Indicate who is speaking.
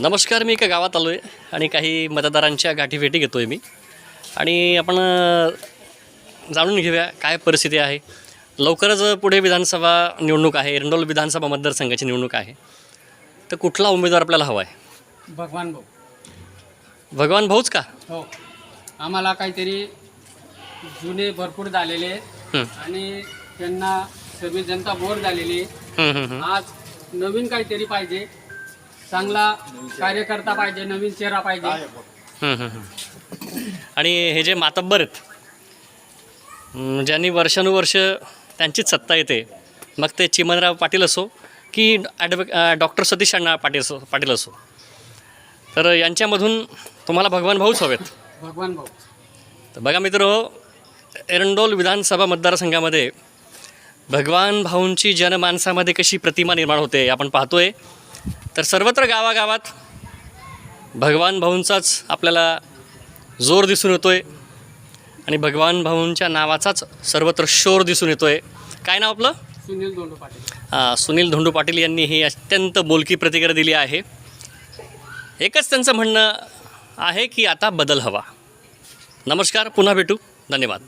Speaker 1: नमस्कार मी एका गावात आलो आहे आणि काही मतदारांच्या गाठीभेटी घेतो आहे मी. आणि आपण जाणून घेऊया काय परिस्थिती आहे. लवकरच पुढे विधानसभा निवडणूक आहे एरंडोल विधानसभा मतदारसंघाची निवडणूक आहे. तर कुठला उमेदवार आपल्याला हवा आहे?
Speaker 2: भगवान भाऊ.
Speaker 1: भगवान भाऊच का?
Speaker 2: हो. आम्हाला काहीतरी जुने भरपूर झालेले आहेत
Speaker 1: हं,
Speaker 2: आणि त्यांना सर्व जनता बोर झालेली. आहे.
Speaker 1: हं, हं, हं.
Speaker 2: आज नवीन काहीतरी पाहिजे. चांगला कार्यकर्ता पाहिजे नवीन चेहरा पाहिजे.
Speaker 1: हं, हं, हं. आणि हे जे मातब्बर आहेत ज्यांनी वर्षानुवर्ष त्यांचीच सत्ता येते. मग ते चिमनराव पाटील असो की ॲडव डॉक्टर सतीश अण्णा पाटील असो पाटील असो. तर यांच्यामधून तुम्हाला भगवान भाऊच हवेत.
Speaker 2: भगवान भाऊ.
Speaker 1: तर बघा मित्र एरंडोल विधानसभा मतदारसंघामध्ये भगवान भाऊंची जनमानसामध्ये कशी प्रतिमा निर्माण होते आपण पाहतोय. तर सर्वत्र गावागावात भगवान भाऊंचाच आपल्याला जोर दिसून येतोय आणि भगवान भाऊंच्या नावाचाच सर्वत्र शोर दिसून येतोय. काय नाव आपलं?
Speaker 2: सुनील दोंडो पाटील.
Speaker 1: सुनील धोंडू पाटील यांनी ही अत्यंत बोलकी प्रतिक्रिया दिली आहे. एकच त्यांचं म्हणणं आहे की आता बदल हवा. नमस्कार पुन्हा भेटू. धन्यवाद.